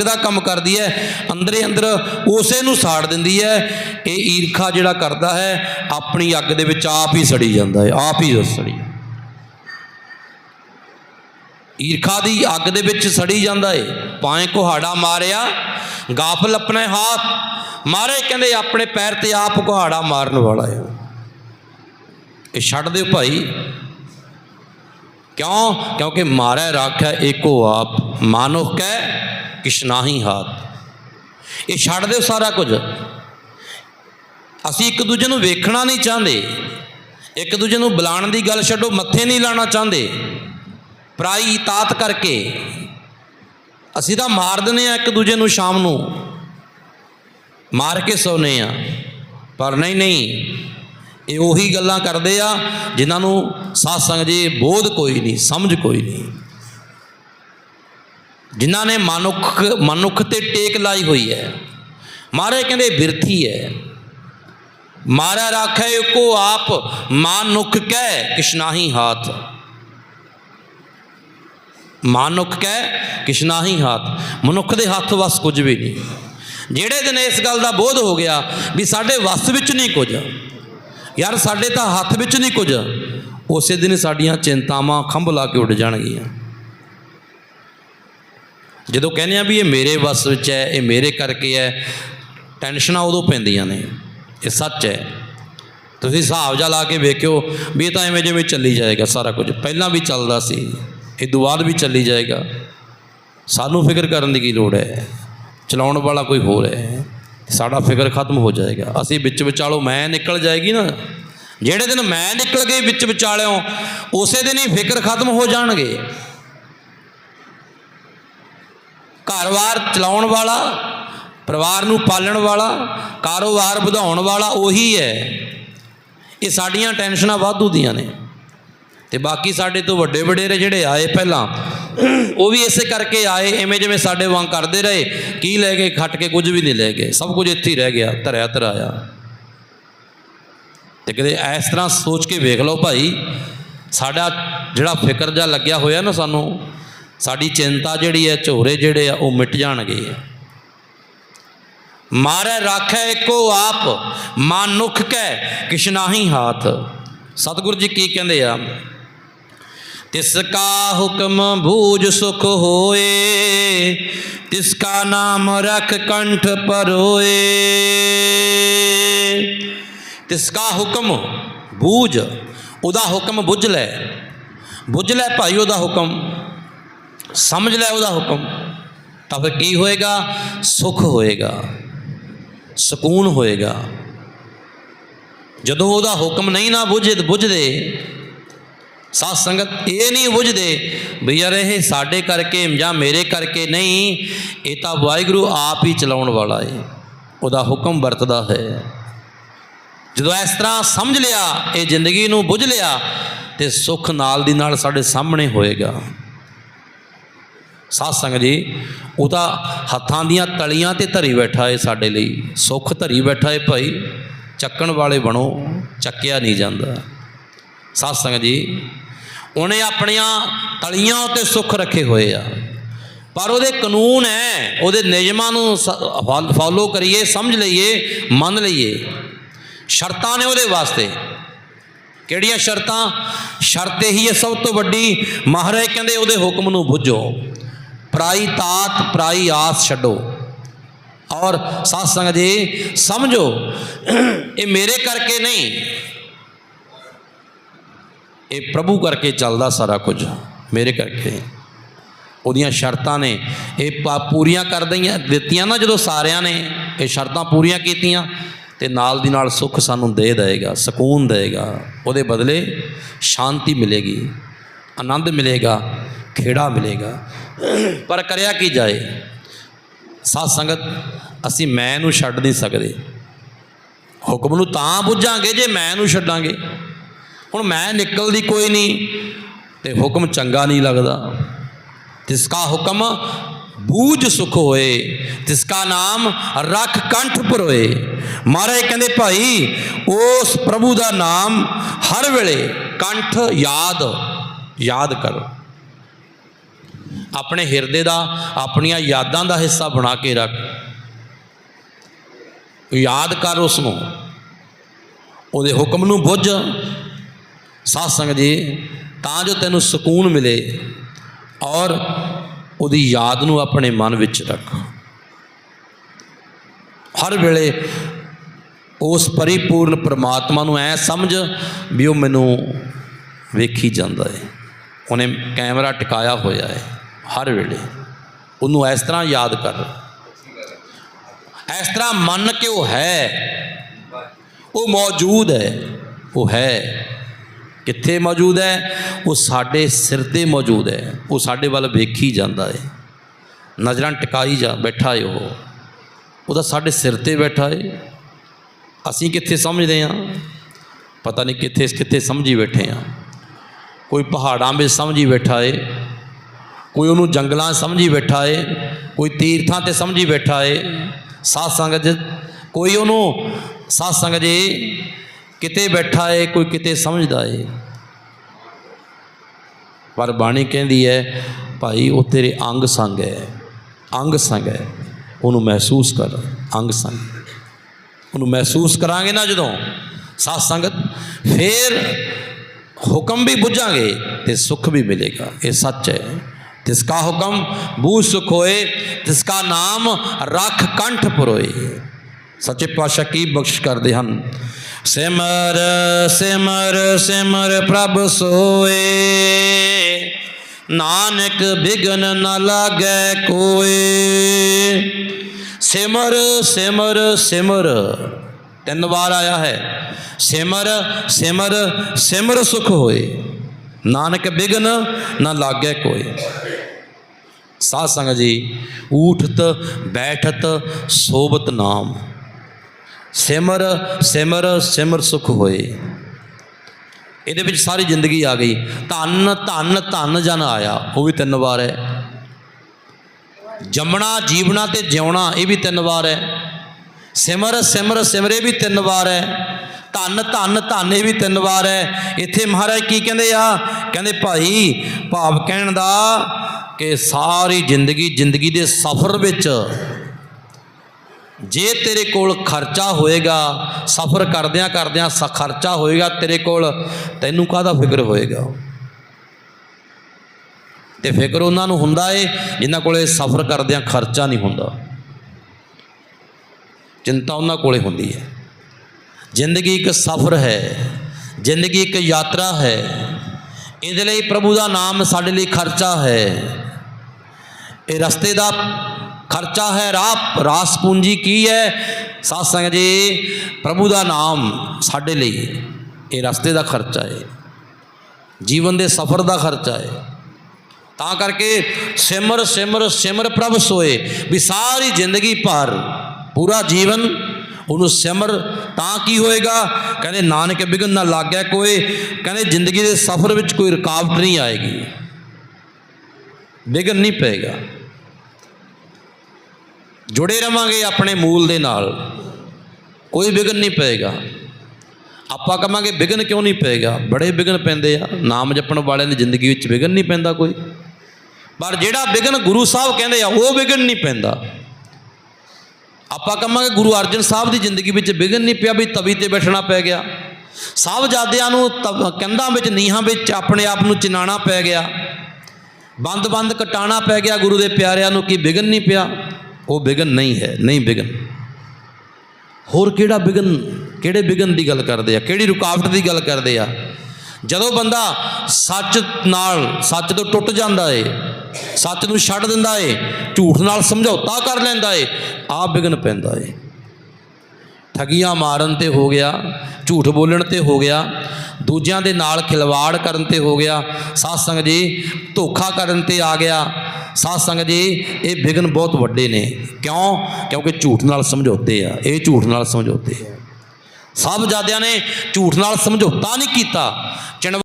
ਅੱਗ ਦਾ ਕੰਮ ਕਰਦੀ ਹੈ, ਅੰਦਰੇ ਅੰਦਰ ਉਸੇ ਨੂੰ ਸਾੜ ਦਿੰਦੀ ਹੈ। ਇਹ ਈਰਖਾ ਜਿਹੜਾ ਕਰਦਾ ਹੈ, ਆਪਣੀ ਅੱਗ ਦੇ ਵਿੱਚ ਆਪ ਹੀ ਸੜੀ ਜਾਂਦਾ ਹੈ, ਆਪ ਹੀ ਸੜੀ ਈਰਖਾ ਦੀ ਅੱਗ ਦੇ ਵਿੱਚ ਸੜੀ ਜਾਂਦਾ ਏ ਪਾਏ ਕੁਹਾੜਾ ਮਾਰਿਆ, ਗਾਫਲ ਆਪਣੇ ਹੱਥ ਮਾਰੇ ਕਹਿੰਦੇ ਆਪਣੇ ਪੈਰ ਤੇ ਆਪ ਕੁਹਾੜਾ ਮਾਰਨ ਵਾਲਾ ਏ ਇਹ ਛੱਡ ਦਿਓ ਭਾਈ। ਕਿਉਂ? ਕਿਉਂਕਿ ਮਾਰਿਆ ਰਾਖਿਆ ਏਕੋ ਆਪ, ਮਾਨੁਖ ਕੈ ਕਿਸ਼ਨਾਹੀ ਹਾਥ। ਇਹ ਛੱਡ ਦਿਓ ਸਾਰਾ ਕੁਝ। ਅਸੀਂ ਇੱਕ ਦੂਜੇ ਨੂੰ ਵੇਖਣਾ ਨਹੀਂ ਚਾਹੁੰਦੇ। ਇੱਕ ਦੂਜੇ ਨੂੰ ਬੁਲਾਉਣ ਦੀ ਗੱਲ ਛੱਡੋ, ਮੱਥੇ ਨਹੀਂ ਲਾਣਾ ਚਾਹੁੰਦੇ। ਪਰਾਈ ਤਾਤ ਕਰਕੇ। ਅਸੀਂ ਤਾਂ ਮਾਰ ਦਿੰਦੇ ਆ ਇੱਕ ਦੂਜੇ ਨੂੰ ਸ਼ਾਮ ਨੂੰ। ਮਾਰ ਕੇ ਸੌਨੇ ਆ ਪਰ ਨਹੀਂ ਨਹੀਂ। ਇਹ ਉਹੀ ਗੱਲਾਂ ਕਰਦੇ ਆ, ਜਿਨ੍ਹਾਂ ਨੂੰ ਸਾਧ ਸੰਗ ਜੀ ਬੋਧ ਕੋਈ ਨਹੀਂ, ਸਮਝ ਕੋਈ ਨਹੀਂ। ਜਿਨ੍ਹਾਂ ਨੇ ਮਨੁੱਖ ਮਨੁੱਖ ਤੇ ਟੇਕ ਲਾਈ ਹੋਈ ਹੈ। ਮਹਾਰਾਜ ਕਹਿੰਦੇ ਬਿਰਥੀ ਹੈ। ਮਾਰਾ ਰਾਖੈ ਕੋ ਆਪ ਮਾਨੁਖ ਕਹਿ ਕਿਸ਼ਨਾਹੀ ਹਾਥ। ਮਾਨੁਖ ਕਹਿ ਕਿਸ਼ਨਾਹੀ ਹਾਥ। ਮਨੁੱਖ ਦੇ ਹੱਥ ਵਸ ਕੁਝ ਵੀ ਨਹੀਂ। ਜਿਹੜੇ ਦਿਨ ਇਸ ਗੱਲ ਦਾ ਬੋਧ ਹੋ ਗਿਆ ਵੀ ਸਾਡੇ ਵਸ ਵਿੱਚ ਨਹੀਂ ਕੁਝ, ਯਾਰ ਸਾਡੇ ਤਾਂ ਹੱਥ ਵਿੱਚ ਨਹੀਂ ਕੁਝ, ਉਸੇ ਦਿਨ ਸਾਡੀਆਂ ਚਿੰਤਾਵਾਂ ਖੰਭ ਲਾ ਕੇ ਉੱਡ ਜਾਣਗੀਆਂ। ਜਦੋਂ ਕਹਿੰਦੇ ਆ ਵੀ ਇਹ ਮੇਰੇ ਵਸ ਵਿੱਚ ਹੈ, ਇਹ ਮੇਰੇ ਕਰਕੇ ਹੈ, ਟੈਨਸ਼ਨਾਂ ਉਦੋਂ ਪੈਂਦੀਆਂ ਨੇ, ਇਹ ਸੱਚ ਹੈ। ਤੁਸੀਂ ਹਿਸਾਬ ਜਾ ਲਾ ਕੇ ਵੇਖਿਓ ਵੀ ਇਹ ਤਾਂ ਐਵੇਂ ਜਿਵੇਂ ਚੱਲੀ ਜਾਏਗਾ ਸਾਰਾ ਕੁਝ। ਪਹਿਲਾਂ ਵੀ ਚੱਲਦਾ ਸੀ, ਇਹ ਤੋਂ ਬਾਅਦ ਵੀ ਚੱਲੀ ਜਾਏਗਾ। ਸਾਨੂੰ ਫਿਕਰ ਕਰਨ ਦੀ ਕੀ ਲੋੜ ਹੈ? ਚਲਾਉਣ ਵਾਲਾ ਕੋਈ ਹੋਰ ਹੈ? ਸਾਡਾ ਫਿਕਰ ਖਤਮ ਹੋ ਜਾਏਗਾ। ਅਸੀਂ ਵਿੱਚ ਵਿਚਾਲੋ ਮੈਂ ਨਿਕਲ ਜਾਏਗੀ ਨਾ। ਜਿਹੜੇ ਦਿਨ ਮੈਂ ਨਿਕਲ ਗਈ ਵਿੱਚ ਵਿਚਾਲਿਓ ਉਸੇ ਦਿਨ ਹੀ ਫਿਕਰ ਖਤਮ ਹੋ ਜਾਣਗੇ। ਘਰ-ਬਾਰ ਚਲਾਉਣ ਵਾਲਾ, ਪਰਿਵਾਰ ਨੂੰ ਪਾਲਣ ਵਾਲਾ, ਕਾਰੋਬਾਰ ਵਧਾਉਣ ਵਾਲਾ ਉਹੀ ਹੈ। ਇਹ ਸਾਡੀਆਂ ਟੈਨਸ਼ਨਾਂ ਵਾਧੂ ਦੀਆਂ ਨੇ। ਤੇ ਬਾਕੀ ਸਾਡੇ ਤੋਂ ਵੱਡੇ ਵਡੇਰੇ ਜਿਹੜੇ ਆਏ ਪਹਿਲਾਂ, ਉਹ ਵੀ ਇਸੇ ਕਰਕੇ ਆਏ, ਐਵੇਂ ਜਿਵੇਂ ਸਾਡੇ ਵਾਂਗ ਕਰਦੇ ਰਹੇ, ਕੀ ਲੈ ਗਏ, ਖੱਟ ਕੇ ਕੁਝ ਵੀ ਨਹੀਂ ਲੈ ਗਏ। ਸਭ ਕੁਝ ਇੱਥੇ ਹੀ ਰਹਿ ਗਿਆ, ਧਰਿਆ ਧਰਾਇਆ। ਤੇ ਕਦੇ ਇਸ ਤਰ੍ਹਾਂ ਸੋਚ ਕੇ ਵੇਖ ਲਓ ਭਾਈ, ਸਾਡਾ ਜਿਹੜਾ ਫਿਕਰ ਜਾਂ ਲੱਗਿਆ ਹੋਇਆ ਨਾ ਸਾਨੂੰ ਸਾਡੀ ਚਿੰਤਾ ਜਿਹੜੀ ਹੈ, ਝੋਰੇ ਜਿਹੜੇ ਆ, ਉਹ ਮਿਟ ਜਾਣਗੇ। ਮਾਰੇ ਰਾਖੈ ਏਕੋ ਆਪ ਮਾਨੁਖ ਕੈ ਕਿਸ਼ਨਾਹੀ ਹਾਥ। ਸਤਿਗੁਰੂ ਜੀ ਕੀ ਕਹਿੰਦੇ ਆ? ਤਿਸ ਕਾ ਹੁਕਮ ਬੂਝ ਸੁਖ ਹੋਏ, ਤਿਸ ਕਾ ਨਾਮ ਰਖ ਕੰਠ ਪਰੋਏ। ਤਿਸ ਕਾ ਹੁਕਮ ਬੂਝ, ਉਹਦਾ ਹੁਕਮ ਬੁੱਝ ਲੈ। ਬੁੱਝ ਲੈ ਭਾਈ, ਉਹਦਾ ਹੁਕਮ। ਸਮਝ ਲੈ ਉਹਦਾ ਹੁਕਮ। ਤਾਂ ਫਿਰ ਕੀ ਹੋਏਗਾ? ਸੁਖ ਹੋਏਗਾ। ਸਕੂਨ ਹੋਏਗਾ। ਜਦੋਂ ਉਹਦਾ ਹੁਕਮ ਨਹੀਂ ਨਾ ਬੁੱਝੇ ਬੁੱਝਦੇ, ਸਾਧ ਸੰਗਤ ਇਹ ਨਹੀਂ ਬੁੱਝਦੇ ਵੀ ਯਾਰ ਇਹ ਸਾਡੇ ਕਰਕੇ ਜਾਂ ਮੇਰੇ ਕਰਕੇ ਨਹੀਂ, ਇਹ ਤਾਂ ਵਾਹਿਗੁਰੂ ਆਪ ਹੀ ਚਲਾਉਣ ਵਾਲਾ ਹੈ ਉਹਦਾ ਹੁਕਮ ਵਰਤਦਾ ਹੈ। ਜਦੋਂ ਇਸ ਤਰ੍ਹਾਂ ਸਮਝ ਲਿਆ, ਇਹ ਜ਼ਿੰਦਗੀ ਨੂੰ ਬੁੱਝ ਲਿਆ, ਤੇ ਸੁੱਖ ਨਾਲ ਦੀ ਨਾਲ ਸਾਡੇ ਸਾਹਮਣੇ ਹੋਏਗਾ। ਸਾਧ ਸੰਗਤ ਜੀ, ਉਹ ਤਾਂ ਹੱਥਾਂ ਦੀਆਂ ਤਲੀਆਂ ਤੇ ਧਰੀ ਬੈਠਾ ਏ ਸਾਡੇ ਲਈ। ਸੁੱਖ ਧਰੀ ਬੈਠਾ ਏ ਭਾਈ, ਚੱਕਣ ਵਾਲੇ ਬਣੋ, ਚੱਕਿਆ ਨਹੀਂ ਜਾਂਦਾ। ਸਾਧ ਸੰਗਤ ਜੀ, ਉਹਨੇ ਆਪਣੀਆਂ ਤਲੀਆਂ ਉੱਤੇ ਸੁੱਖ ਰੱਖੇ ਹੋਏ ਆ। ਪਰ ਉਹਦੇ ਕਾਨੂੰਨ ਹੈ ਉਹਦੇ ਨਿਯਮਾਂ ਨੂੰ ਫਾਲੋ ਕਰੀਏ, ਸਮਝ ਲਈਏ, ਮੰਨ ਲਈਏ। ਸ਼ਰਤਾਂ ਨੇ ਉਹਦੇ ਵਾਸਤੇ। ਕਿਹੜੀਆਂ ਸ਼ਰਤਾਂ? ਸ਼ਰਤ ਇਹੀ ਹੈ ਸਭ ਤੋਂ ਵੱਡੀ। ਮਹਾਰਾਜ ਕਹਿੰਦੇ ਉਹਦੇ ਹੁਕਮ ਨੂੰ ਬੁੱਝੋ। ਪਰਾਈ ਤਾਤ, ਪਰਾਈ ਆਸ ਛੱਡੋ। ਔਰ ਸਾਧ ਸੰਗਤ ਜੀ, ਸਮਝੋ, ਇਹ ਮੇਰੇ ਕਰਕੇ ਨਹੀਂ, ਇਹ ਪ੍ਰਭੂ ਕਰਕੇ ਚੱਲਦਾ ਸਾਰਾ ਕੁਝ, ਮੇਰੇ ਕਰਕੇ ਉਹਦੀਆਂ ਸ਼ਰਤਾਂ ਨੇ, ਇਹ ਪਾ- ਪੂਰੀਆਂ ਕਰ ਦਈਆਂ, ਦਿੱਤੀਆਂ ਨਾ ਜਦੋਂ ਸਾਰਿਆਂ ਨੇ, ਇਹ ਸ਼ਰਤਾਂ ਪੂਰੀਆਂ ਕੀਤੀਆਂ, ਤੇ ਨਾਲ ਦੀ ਨਾਲ ਸੁੱਖ ਸਾਨੂੰ ਦੇ ਦੇਗਾ ਸਕੂਨ ਦੇਗਾ ਉਹਦੇ ਬਦਲੇ ਸ਼ਾਂਤੀ ਮਿਲੇਗੀ, ਆਨੰਦ ਮਿਲੇਗਾ, ਖੇੜਾ ਮਿਲੇਗਾ। ਪਰ ਕਰਿਆ ਕੀ ਜਾਏ? ਸਾਧ ਸੰਗਤ, ਅਸੀਂ ਮੈਂ ਨੂੰ ਛੱਡ ਨਹੀਂ ਸਕਦੇ। ਹੁਕਮ ਨੂੰ ਤਾਂ ਬੁੱਝਾਂਗੇ ਜੇ ਮੈਂ ਨੂੰ ਛੱਡਾਂਗੇ। ਹੁਣ ਮੈਂ ਨਿਕਲਦੀ ਕੋਈ ਨਹੀਂ ਤੇ ਹੁਕਮ ਚੰਗਾ ਨਹੀਂ ਲੱਗਦਾ। ਤਿਸ ਕਾ ਹੁਕਮ ਬੂਝ ਸੁਖ ਹੋਏ ਤਿਸ ਕਾ ਨਾਮ ਰਖ ਕੰਠ ਪਰੋਏ ਮਹਾਰਾਜ ਕਹਿੰਦੇ, ਭਾਈ, ਉਸ ਪ੍ਰਭੂ ਦਾ ਨਾਮ ਹਰ ਵੇਲੇ ਕੰਠ ਯਾਦ ਯਾਦ ਕਰੋ। ਆਪਣੇ ਹਿਰਦੇ ਦਾ, ਆਪਣੀਆਂ ਯਾਦਾਂ ਦਾ ਹਿੱਸਾ ਬਣਾ ਕੇ ਰੱਖ। ਯਾਦ ਕਰ ਉਸ ਨੂੰ ਉਹਦੇ ਹੁਕਮ ਨੂੰ ਬੁੱਝ। ਸਾਧ ਸੰਗਤ ਜੀ, ਤਾਂ ਜੋ ਤੈਨੂੰ ਸਕੂਨ ਮਿਲੇ ਔਰ ਉਹਦੀ ਯਾਦ ਨੂੰ ਆਪਣੇ ਮਨ ਵਿੱਚ ਰੱਖ। ਹਰ ਵੇਲੇ ਉਸ ਪਰਿਪੂਰਨ ਪ੍ਰਮਾਤਮਾ ਨੂੰ ਐ ਸਮਝ ਵੀ ਉਹ ਮੈਨੂੰ ਵੇਖੀ ਜਾਂਦਾ ਹੈ ਉਹਨੇ ਕੈਮਰਾ ਟਿਕਾਇਆ ਹੋਇਆ ਹੈ ਹਰ ਵੇਲੇ। ਉਹਨੂੰ ਇਸ ਤਰ੍ਹਾਂ ਯਾਦ ਕਰ। ਇਸ ਤਰ੍ਹਾਂ ਮੰਨ ਕੇ ਉਹ ਹੈ। ਉਹ ਮੌਜੂਦ ਹੈ। ਉਹ ਹੈ। ਕਿੱਥੇ ਮੌਜੂਦ ਹੈ? ਉਹ ਸਾਡੇ ਸਿਰ ਤੇ ਮੌਜੂਦ ਹੈ। ਉਹ ਸਾਡੇ ਵੱਲ ਵੇਖੀ ਜਾਂਦਾ ਹੈ। ਨਜ਼ਰਾਂ ਟਿਕਾਈ ਜਾ ਬੈਠਾ ਹੈ ਉਹ। ਉਹਦਾ ਸਾਡੇ ਸਿਰ ਤੇ ਬੈਠਾ ਹੈ। ਅਸੀਂ ਕਿੱਥੇ ਸਮਝਦੇ ਹਾਂ? ਪਤਾ ਨਹੀਂ ਕਿੱਥੇ ਕਿੱਥੇ ਸਮਝੀ ਬੈਠੇ ਹਾਂ। ਕੋਈ ਪਹਾੜਾਂ ਵਿੱਚ ਸਮਝੀ ਬੈਠਾ ਏ ਕੋਈ ਉਹਨੂੰ ਜੰਗਲਾਂ 'ਚ ਸਮਝੀ ਬੈਠਾ ਏ, ਕੋਈ ਤੀਰਥਾਂ ਤੇ ਸਮਝੀ ਬੈਠਾ ਏ, ਸਾਧ ਸੰਗਤ ਕੋਈ ਉਹਨੂੰ ਸਾਧ ਸੰਗਤ ਜੀ ਕਿਤੇ ਬੈਠਾ ਏ, ਕੋਈ ਕਿਤੇ ਸਮਝਦਾ ਏ। ਪਰ ਬਾਣੀ ਕਹਿੰਦੀ ਹੈ ਭਾਈ, ਉਹ ਤੇਰੇ ਅੰਗ ਸੰਗ ਹੈ ਅੰਗ ਸੰਗ ਹੈ ਉਹਨੂੰ ਮਹਿਸੂਸ ਕਰ, ਅੰਗ ਸੰਗ। ਉਹਨੂੰ ਮਹਿਸੂਸ ਕਰਾਂਗੇ ਨਾ ਜਦੋਂ ਸਾਧ ਸੰਗਤ, ਫਿਰ ਹੁਕਮ ਵੀ ਬੁੱਝਾਂਗੇ ਤੇ ਸੁੱਖ ਵੀ ਮਿਲੇਗਾ। ਇਹ ਸੱਚ ਹੈ ਤਿਸਕਾ ਹੁਕਮ ਬੂਝ ਸੁਖ ਹੋਏ ਤਿਸਕਾ ਨਾਮ ਰੱਖ ਕੰਠ ਪਰੋਏ। ਸੱਚੇ ਪਾਤਸ਼ਾਹ ਕੀ ਬਖਸ਼ ਕਰਦੇ ਹਨ? ਸਿਮਰ ਸਿਮਰ ਸਿਮਰ ਪ੍ਰਭ ਸੋਏ। ਨਾਨਕ ਬਿਗਨ ਨ ਲਾਗੈ ਕੋਏ। ਸਿਮਰ ਸਿਮਰ ਸਿਮਰ। ਤਿੰਨ ਵਾਰ ਆਇਆ ਹੈ। ਸਿਮਰ ਸਿਮਰ ਸਿਮਰ ਸੁਖ ਹੋਏ। ਨਾਨਕ ਬਿਗਨ ਨਾ ਲਾਗੇ ਕੋਏ ਸਾਧ ਸੰਗਤ ਜੀ, ਊਠਤ, ਬੈਠਤ ਸੋਬਤ ਨਾਮ। ਸਿਮਰ ਸਿਮਰ ਸਿਮਰ ਸੁਖ ਹੋਏ। ਇਹਦੇ ਵਿੱਚ ਸਾਰੀ ਜ਼ਿੰਦਗੀ ਆ ਗਈ। ਧੰਨ ਧੰਨ ਧੰਨ ਜਨ ਆਇਆ, ਉਹ ਵੀ ਤਿੰਨ ਵਾਰ ਹੈ। ਜੰਮਣਾ, ਜੀਵਣਾ ਤੇ ਜਿਉਣਾ, ਇਹ ਵੀ ਤਿੰਨ ਵਾਰ ਹੈ। ਸਿਮਰ ਸਿਮਰ, ਸਿਮਰੇ ਵੀ ਤਿੰਨ ਵਾਰ ਹੈ। ਧੰਨ ਧੰਨ ਧੰਨ ਇਹ ਵੀ ਤਿੰਨ ਵਾਰ ਹੈ। ਇੱਥੇ ਮਹਾਰਾਜ ਕੀ ਕਹਿੰਦੇ ਆ? ਕਹਿੰਦੇ ਭਾਈ, ਭਾਵ ਕਹਿਣ ਦਾ ਕਿ ਸਾਰੀ ਜ਼ਿੰਦਗੀ ਜ਼ਿੰਦਗੀ ਦੇ ਸਫ਼ਰ ਵਿੱਚ ਜੇ ਤੇਰੇ ਕੋਲ ਖਰਚਾ ਹੋਏਗਾ, ਸਫ਼ਰ ਕਰਦਿਆਂ ਕਰਦਿਆਂ ਸ ਖਰਚਾ ਹੋਏਗਾ ਤੇਰੇ ਕੋਲ, ਤੈਨੂੰ ਕਾਹਦਾ ਫਿਕਰ ਹੋਏਗਾ? ਤੇ ਫਿਕਰ ਉਹਨਾਂ ਨੂੰ ਹੁੰਦਾ ਏ, ਜਿਨ੍ਹਾਂ ਕੋਲੇ ਸਫ਼ਰ ਕਰਦਿਆਂ ਖਰਚਾ ਨਹੀਂ ਹੁੰਦਾ। ਚਿੰਤਾ ਉਹਨਾਂ ਕੋਲੇ ਹੁੰਦੀ ਹੈ। ਜ਼ਿੰਦਗੀ ਇੱਕ ਸਫ਼ਰ ਹੈ ਜ਼ਿੰਦਗੀ ਇੱਕ ਯਾਤਰਾ ਹੈ ਇਹਦੇ ਲਈ ਪ੍ਰਭੂ ਦਾ ਨਾਮ ਸਾਡੇ ਲਈ ਖਰਚਾ ਹੈ ਇਹ ਰਸਤੇ ਦਾ ਖਰਚਾ ਹੈ ਰਾਹ ਰਾਸ ਪੂੰਜੀ ਕੀ ਹੈ ਸਾਧ ਸੰਗਤ ਜੀ ਪ੍ਰਭੂ ਦਾ ਨਾਮ ਸਾਡੇ ਲਈ ਇਹ ਰਸਤੇ ਦਾ ਖਰਚਾ ਹੈ ਜੀਵਨ ਦੇ ਸਫ਼ਰ ਦਾ ਖਰਚਾ ਹੈ ਤਾਂ ਕਰਕੇ ਸਿਮਰ ਸਿਮਰ ਸਿਮਰ ਪ੍ਰਭ ਸੋਏ ਵੀ ਸਾਰੀ ਜ਼ਿੰਦਗੀ ਭਰ ਪੂਰਾ ਜੀਵਨ ਉਹਨੂੰ ਸਿਮਰ ਤਾਂ ਕੀ ਹੋਏਗਾ? ਕਹਿੰਦੇ, ਨਾਨਕ ਬਿਗਨ ਨਾ ਲੱਗਿਆ ਕੋਈ ਕਹਿੰਦੇ, ਜ਼ਿੰਦਗੀ ਦੇ ਸਫ਼ਰ ਵਿੱਚ ਕੋਈ ਰੁਕਾਵਟ ਨਹੀਂ ਆਏਗੀ। ਵਿਗਨ ਨਹੀਂ ਪਏਗਾ। ਜੁੜੇ ਰਵਾਂਗੇ ਆਪਣੇ ਮੂਲ ਦੇ ਨਾਲ। ਕੋਈ ਵਿਗਨ ਨਹੀਂ ਪਏਗਾ। ਆਪਾਂ ਕਹਾਂਗੇ ਵਿਗਨ ਕਿਉਂ ਨਹੀਂ ਪਏਗਾ? ਬੜੇ ਵਿਗਨ ਪੈਂਦੇ ਆ। ਨਾਮ ਜਪਣ ਵਾਲਿਆਂ ਦੀ ਜ਼ਿੰਦਗੀ ਵਿੱਚ ਵਿਗਨ ਨਹੀਂ ਪੈਂਦਾ ਕੋਈ। ਪਰ ਜਿਹੜਾ ਵਿਗਨ ਗੁਰੂ ਸਾਹਿਬ ਕਹਿੰਦੇ ਆ, ਉਹ ਵਿਗਨ ਨਹੀਂ ਪੈਂਦਾ। ਆਪਾਂ ਕਹਾਂਗੇ ਗੁਰੂ ਅਰਜਨ ਸਾਹਿਬ ਦੀ ਜ਼ਿੰਦਗੀ ਵਿੱਚ ਵਿਗਨ ਨਹੀਂ ਪਿਆ ਵੀ ਤਵੀ ਤੇ ਬੈਠਣਾ ਪੈ ਗਿਆ। ਸਾਹਿਬਜ਼ਾਦਿਆਂ ਨੂੰ ਤਵ- ਕੰਧਾਂ ਵਿੱਚ, ਨੀਹਾਂ ਵਿੱਚ ਆਪਣੇ ਆਪ ਨੂੰ ਚਿਨਾਣਾ ਪੈ ਗਿਆ। ਬੰਦ ਬੰਦ ਕਟਾਣਾ ਪੈ ਗਿਆ ਗੁਰੂ ਦੇ ਪਿਆਰਿਆਂ ਨੂੰ ਕੀ ਵਿਗਨ ਨਹੀਂ ਪਿਆ। ਉਹ ਵਿਗਨ ਨਹੀਂ ਹੈ, ਨਹੀਂ ਵਿਗਨ ਹੋਰ ਕਿਹੜਾ ਵਿਗਨ ਕਿਹੜੇ ਵਿਗਨ ਦੀ ਗੱਲ ਕਰਦੇ ਆ? ਕਿਹੜੀ ਰੁਕਾਵਟ ਦੀ ਗੱਲ ਕਰਦੇ ਆ? ਜਦੋਂ ਬੰਦਾ ਸੱਚ ਨਾਲ, ਸੱਚ ਤੋਂ ਟੁੱਟ ਜਾਂਦਾ ਏ ਸੱਚ ਨੂੰ ਛੱਡ ਦਿੰਦਾ ਏ, ਝੂਠ ਨਾਲ ਸਮਝੌਤਾ ਕਰ ਲੈਂਦਾ ਏ ਆ ਵਿਗਨ ਪੈਂਦਾ ਏ। ਠਗੀਆਂ ਮਾਰਨ ਤੇ ਹੋ ਗਿਆ, ਝੂਠ ਬੋਲਣ ਤੇ ਹੋ ਗਿਆ, ਦੂਜਿਆਂ ਦੇ ਨਾਲ ਖਿਲਵਾੜ ਕਰਨ ਤੇ ਹੋ ਗਿਆ ਸਾਧ ਸੰਗਤ ਜੀ, ਧੋਖਾ ਕਰਨ ਤੇ ਆ ਗਿਆ। ਸਾਧ ਸੰਗਤ ਜੀ, ਇਹ ਵਿਗਨ ਬਹੁਤ ਵੱਡੇ ਨੇ। ਕਿਉਂ? ਕਿਉਂਕਿ ਝੂਠ ਨਾਲ ਸਮਝੌਤੇ ਆ, ਇਹ ਝੂਠ ਨਾਲ ਸਮਝੌਤੇ ਆ। ਜਾਦਿਆਂ ਨੇ ਝੂਠ ਨਾਲ ਸਮਝੌਤਾ ਨਹੀਂ ਕੀਤਾ। ਚਿਣ